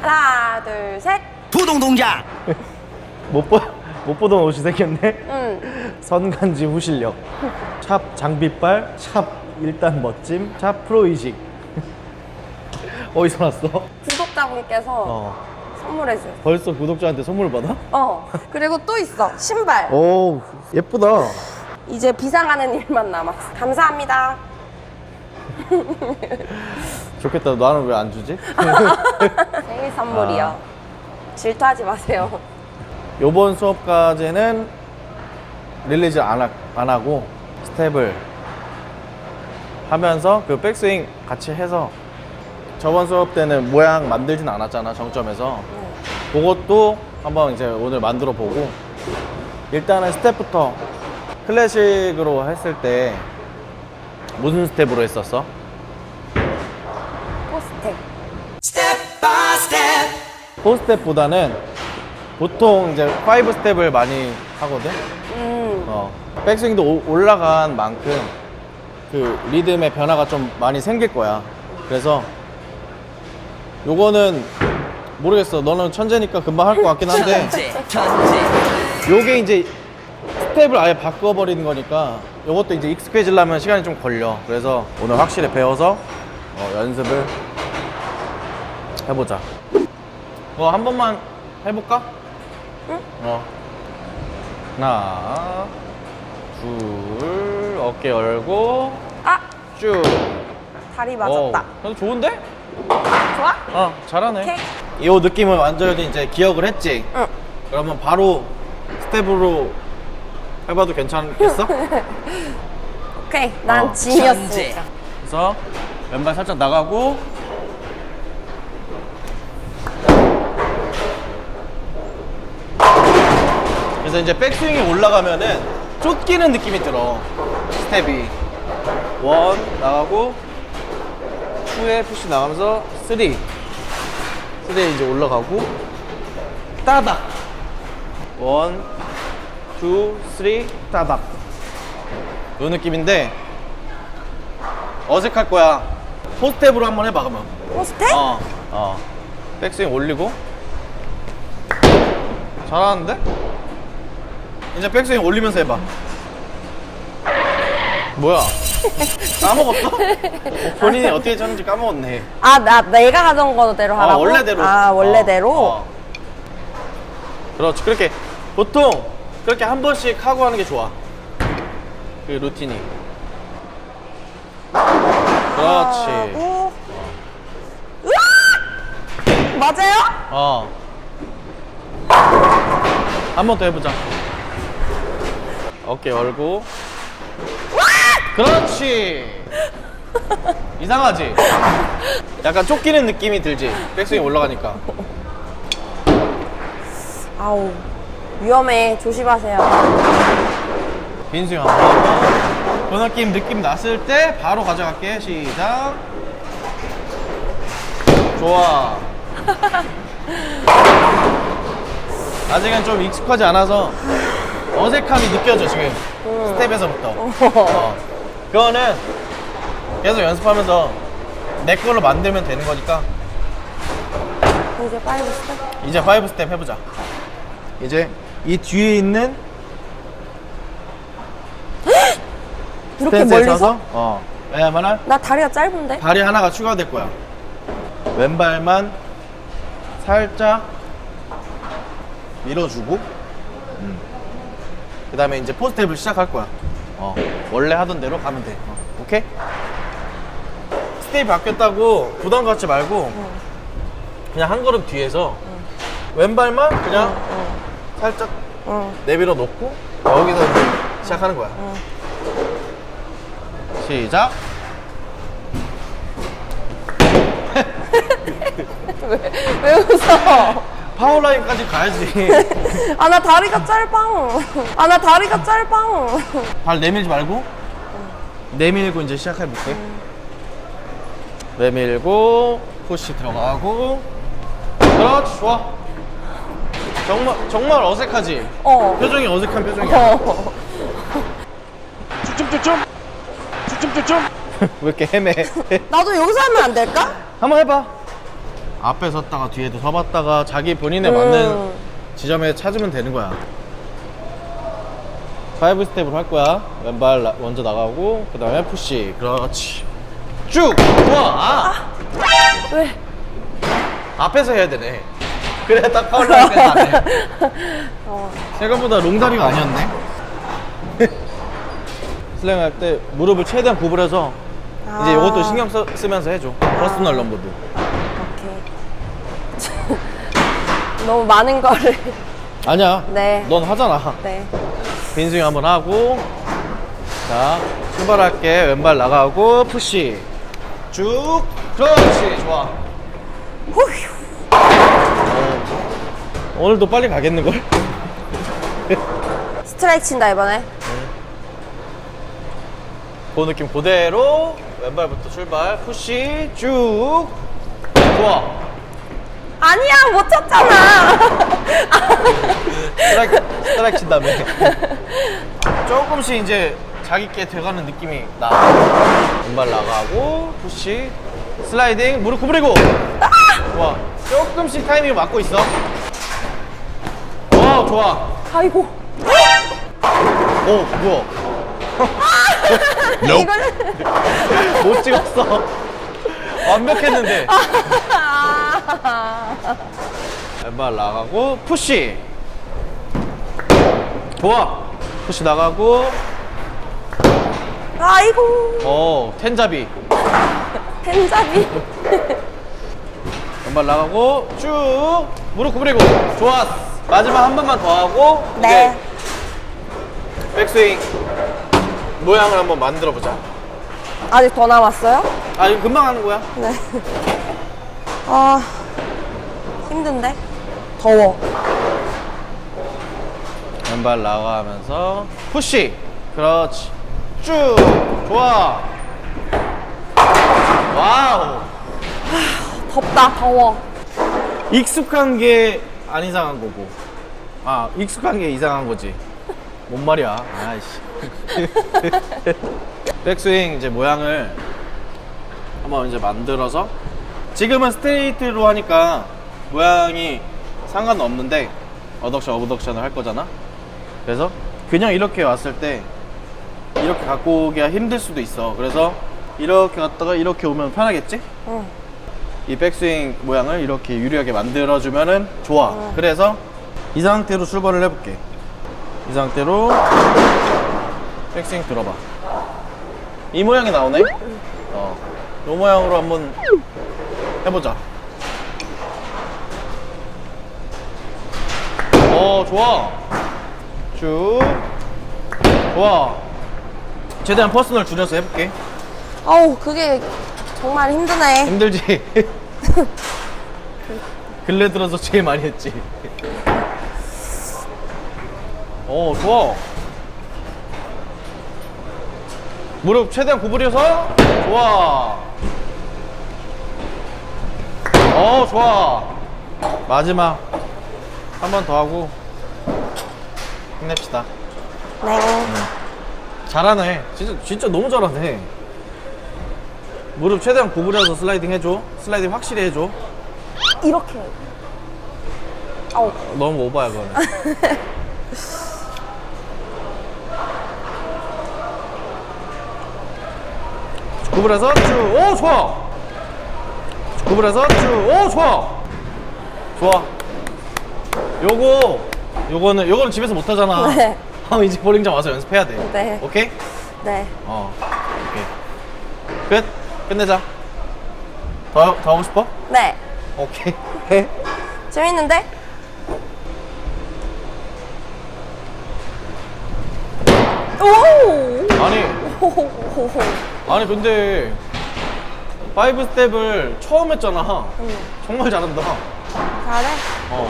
하나, 둘, 셋. 부동 동작. 못, 보, 못 보던 옷이 생겼네. 응. 선간지 후실력. 샵 장비빨, 샵 일단 멋짐, 샵 프로이식. 어디서 났어? 구독자분께서 어. 선물해 주셨어. 벌써 구독자한테 선물 받아? 어. 그리고 또 있어. 신발. 오, 예쁘다. 이제 비상하는 일만 남았어. 감사합니다. 좋겠다. 나는 왜 안 주지? 생일 선물이요. 질투하지 마세요. 요번 수업까지는 릴리즈 안, 하, 안 하고 스텝을 하면서 그 백스윙 같이 해서 저번 수업 때는 모양 만들진 않았잖아 정점에서 그것도 한번 이제 오늘 만들어 보고 일단은 스텝부터 클래식으로 했을 때 무슨 스텝으로 했었어? 포스텍. Step. 4스텝보다는 보통 이제 5 스텝을 많이 하거든? 음. 어, 백스윙도 오- 올라간 만큼 그 리듬의 변화가 좀 많이 생길 거야. 그래서 요거는 모르겠어. 너는 천재니까 금방 할 것 같긴 한데 천재, 천재. 요게 이제 스텝을 아예 바꿔버리는 거니까 요것도 이제 익숙해지려면 시간이 좀 걸려. 그래서 오늘 확실히 배워서 어, 연습을 해보자. 어, 한 번만 해볼까? 응? 어. 하나, 둘, 어깨 열고 아! 쭉. 다리 맞았다. 어, 좋은데? 좋아? 어, 잘하네. 오케이. 이 느낌을 완전히 이제 기억을 했지. 응. 그러면 바로 스텝으로 해봐도 괜찮겠어? 오케이. 난 어. 진이었으니까. 그래서 왼발 살짝 나가고 그래서 이제 백스윙이 올라가면은 쫓기는 느낌이 들어 스텝이 원 나가고 투에 푸시 나가면서 쓰리 쓰리에 이제 올라가고 따닥 원, 투, 쓰리, 따닥 요 느낌인데 어색할 거야. 포스텝으로 한번 해봐 그러면. 포스텍? 어, 어. 백스윙 올리고. 잘하는데? 이제 백스윙 올리면서 해봐. 뭐야? 까먹었어? 어, 본인이 어떻게 쳤는지 까먹었네. 아, 나 내가 하던 거대로 아, 하라고? 원래대로. 아, 원래대로? 어, 어. 그렇지. 그렇게 보통 그렇게 한 번씩 하고 하는 게 좋아. 그 루틴이. 그렇지. 하고. 으악! 맞아요? 어. 한 번 더 해보자. 어깨 열고. 그렇지. 이상하지? 약간 쫓기는 느낌이 들지? 백스윙 올라가니까. 아우. 위험해. 조심하세요. 빈스윙 한번 하고. 그 느낌, 느낌 났을 때 바로 가져갈게. 시작. 좋아. 아직은 좀 익숙하지 않아서 어색함이 느껴져, 지금. 스텝에서부터. 어. 그거는 계속 연습하면서 내 걸로 만들면 되는 거니까 이제 파이브 스텝. 이제 5 스텝 해보자. 이제 이 뒤에 있는 이렇게 스탠스에 멀리서? 서서 어. 왜냐면은 나 다리가 짧은데? 다리 하나가 추가될 거야. 왼발만 살짝 밀어주고, 그 다음에 이제 포스텝을 시작할 거야. 어, 원래 하던 대로 가면 돼. 어, 오케이? 스텝이 바뀌었다고 부담 갖지 말고, 그냥 한 걸음 뒤에서 왼발만 그냥 살짝 응. 내밀어 놓고, 여기서 이제 시작하는 거야. 시작. 왜 웃어? 파워라인까지 가야지. 아, 나 다리가 짧아. 아, 나 다리가 짧아. 발 내밀지 말고 내밀고 이제 시작해 볼게. 내밀고 푸시 들어가고 그렇지 좋아. 정말 정말 어색하지. 어. 표정이 어색한 표정이야. 어. 쭈쭝쭈쭝. 쭈쭝쭈쭝. 왜 이렇게 헤매? 나도 여기서 하면 안 될까? 한번 해봐. 앞에 섰다가 뒤에도 서봤다가 자기 본인에 맞는 음. 지점에 찾으면 되는 거야. 파이브 스텝으로 할 거야. 왼발 나- 먼저 나가고 그 다음에 푸시. 그렇지. 쭉. 좋아. 아. 왜? 앞에서 해야 되네. 그래 딱 파울 라인 때안 해. 어. 생각보다 롱다리가 아니었네. 슬랭 할 때 무릎을 최대한 구부려서 이제 아. 이것도 신경 써, 쓰면서 해줘. 퍼스널 럼버도. 오케이. 너무 많은 거를. 아니야. 네. 넌 하잖아. 네. 빈스윙 한번 하고 자 출발할게 왼발 나가고 푸시 쭉 그렇지 좋아. 어, 오늘도 빨리 가겠는걸? 스트라이크 친다, 이번에. 그 느낌 그대로 왼발부터 출발 푸시 쭉 좋아. 아니야, 못 쳤잖아. 스트라이크 스트라이크 친 다음에 조금씩 이제 자기께 돼가는 느낌이 나. 왼발 나가고 푸시 슬라이딩 무릎 구부리고. 좋아. 조금씩 타이밍 맞고 있어. 와 좋아. 아이고. 오 뭐야 이거는. 못 찍었어 완벽했는데. 왼발 나가고 푸시. 좋아. 푸시 나가고. 아이고. 어 텐잡이. 펜잡이. 왼발 나가고 쭉 무릎 구부리고. 좋았어. 마지막 한 번만 더 하고 네. 이제 백스윙 모양을 한번 만들어 보자. 아직 더 남았어요? 아 이거 금방 하는 거야? 네. 아, 힘든데? 더워. 왼발 나가면서 푸시. 그렇지. 쭉. 좋아. 와우. 덥다, 더워. 익숙한 게 안 이상한 거고. 아 익숙한 게 이상한 거지. 뭔 말이야. 아이씨. 백스윙 이제 모양을 한번 이제 만들어서 지금은 스트레이트로 하니까 모양이 상관없는데 어덕션 어브덕션을 할 거잖아 그래서 그냥 이렇게 왔을 때 이렇게 갖고 오기가 힘들 수도 있어 그래서 이렇게 갔다가 이렇게 오면 편하겠지? 응. 이 백스윙 모양을 이렇게 유리하게 만들어주면은 좋아. 그래서 이 상태로 출발을 해볼게. 이 상태로 백스윙 들어봐. 이 모양이 나오네? 어. 이 모양으로 한번 해보자. 어, 좋아. 쭉. 좋아. 최대한 퍼스널 줄여서 해볼게. 아우, 그게 정말 힘드네. 힘들지? 근래 들어서 제일 많이 했지. 어, 좋아. 무릎 최대한 구부려서 좋아. 어, 좋아. 마지막 한 번 더 하고 힘냅시다. 네. 잘하네. 진짜 진짜 너무 잘하네. 무릎 최대한 구부려서 슬라이딩 해줘. 슬라이딩 확실히 해줘. 이렇게. 아우, 너무 오버야 그거는. 구부려서 쭉. 오 좋아. 구부려서 쭉. 오 좋아. 좋아. 요거 요거는 요거는 집에서 못 하잖아. 네. 아, 이제 볼링장 와서 연습해야 돼. 네. 오케이? 네. 어. 오케이. 끝. 끝내자. 더, 더 하고 싶어? 네. 오케이. 해. 재밌는데? 오! 아니. 아니 근데 파이브 스텝을 처음 했잖아. 정말 잘한다. 잘해? 어.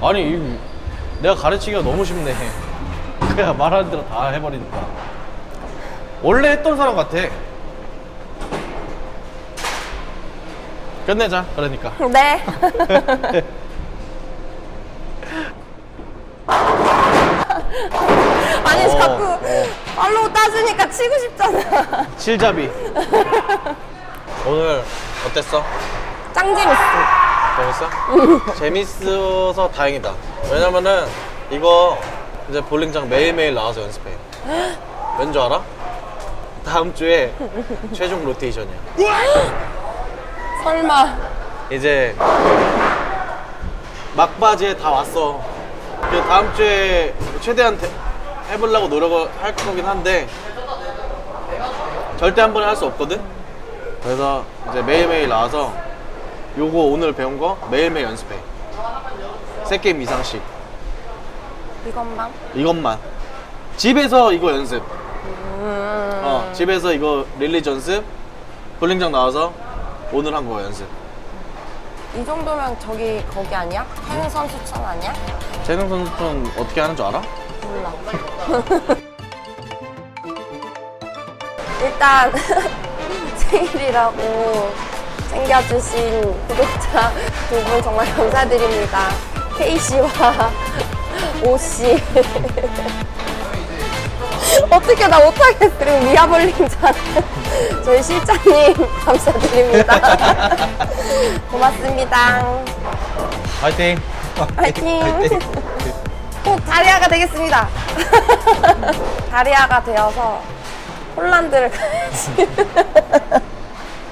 아니, 내가 가르치기가 너무 쉽네. 그냥 말하는 대로 다 해버리니까. 원래 했던 사람 같아. 끝내자, 그러니까. 네. 아니 어, 자꾸 어. 팔로우 따지니까 치고 싶잖아. 실잡이. 오늘 어땠어? 짱 재밌어. 재밌어? 재밌어서 다행이다. 왜냐면은 이거 이제 볼링장 매일매일 나와서 연습해. 왠줄 알아? 다음 주에 최종 로테이션이야. 설마. 이제 막바지에 다 왔어. 그 다음 주에 최대한 대- 해보려고 노력을 할 거긴 한데 절대 한 번에 할 수 없거든. 그래서 이제 매일매일 나와서 요거 오늘 배운 거 매일매일 연습해. 세 게임 이상씩. 이것만. 이것만. 집에서 이거 연습. 어, 집에서 이거 릴리즈 연습. 볼링장 나와서 오늘 한 거 연습. 이 정도면 저기 거기 아니야? 해외 선수촌 아니야? 재능 선수촌 어떻게 하는 줄 알아? 몰라. 일단 생일이라고 챙겨주신 구독자 두 분 정말 감사드립니다. K 씨와 O 씨. 어떻게 나 못하겠어. 그리고 미아볼링장 저희 실장님 감사드립니다. 고맙습니다. 화이팅! 화이팅! 꼭 다리아가 되겠습니다. 다리아가 되어서 폴란드를 가야지.